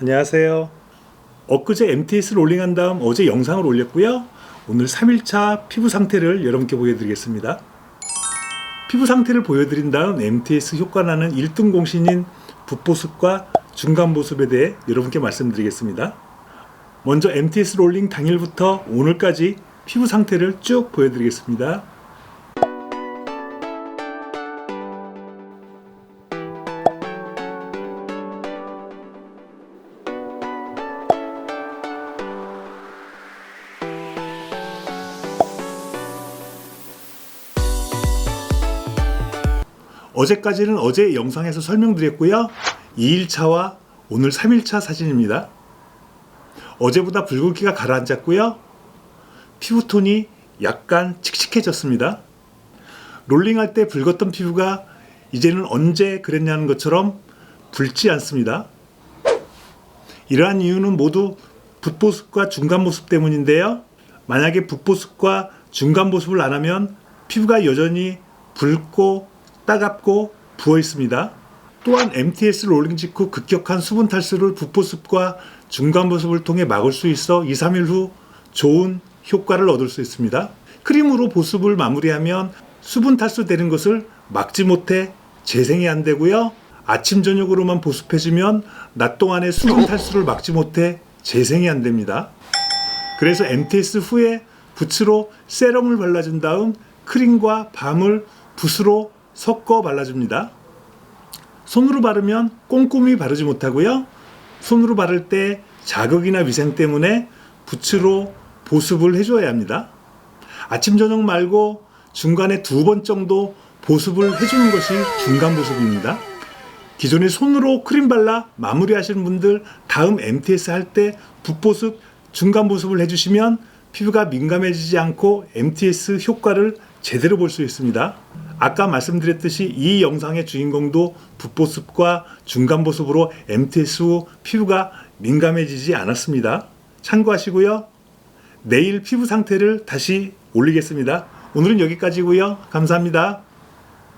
안녕하세요. 엊그제 MTS 롤링한 다음 어제 영상을 올렸고요. 오늘 3일차 피부 상태를 여러분께 보여드리겠습니다. 피부 상태를 보여드린 다음 MTS 효과 나는 1등 공신인 붓보습과 중간 보습에 대해 여러분께 말씀드리겠습니다. 먼저 MTS 롤링 당일부터 오늘까지 피부 상태를 쭉 보여드리겠습니다. 어제까지는 어제 영상에서 설명드렸고요. 2일차와 오늘 3일차 사진입니다. 어제보다 붉은기가 가라앉았고요. 피부톤이 약간 칙칙해졌습니다. 롤링할 때 붉었던 피부가 이제는 언제 그랬냐는 것처럼 붉지 않습니다. 이러한 이유는 모두 붓보습과 중간보습 때문인데요. 만약에 붓보습과 중간보습을 안 하면 피부가 여전히 붉고 따갑고 부어 있습니다. 또한 MTS 롤링 직후 급격한 수분 탈수를 붓보습과 중간 보습을 통해 막을 수 있어 2, 3일 후 좋은 효과를 얻을 수 있습니다. 크림으로 보습을 마무리하면 수분 탈수되는 것을 막지 못해 재생이 안 되고요. 아침 저녁으로만 보습해주면 낮 동안의 수분 탈수를 막지 못해 재생이 안 됩니다. 그래서 MTS 후에 붓으로 세럼을 발라준 다음 크림과 밤을 붓으로 섞어 발라줍니다. 손으로 바르면 꼼꼼히 바르지 못하고요. 손으로 바를 때 자극이나 위생 때문에 붓으로 보습을 해줘야 합니다. 아침 저녁 말고 중간에 두 번 정도 보습을 해주는 것이 중간 보습입니다. 기존에 손으로 크림 발라 마무리 하시는 분들 다음 MTS 할 때 붓보습, 중간 보습을 해주시면 피부가 민감해지지 않고 MTS 효과를 제대로 볼 수 있습니다. 아까 말씀드렸듯이 이 영상의 주인공도 붓보습과 중간 보습으로 MTS 후 피부가 민감해지지 않았습니다. 참고하시고요. 내일 피부 상태를 다시 올리겠습니다. 오늘은 여기까지고요. 감사합니다.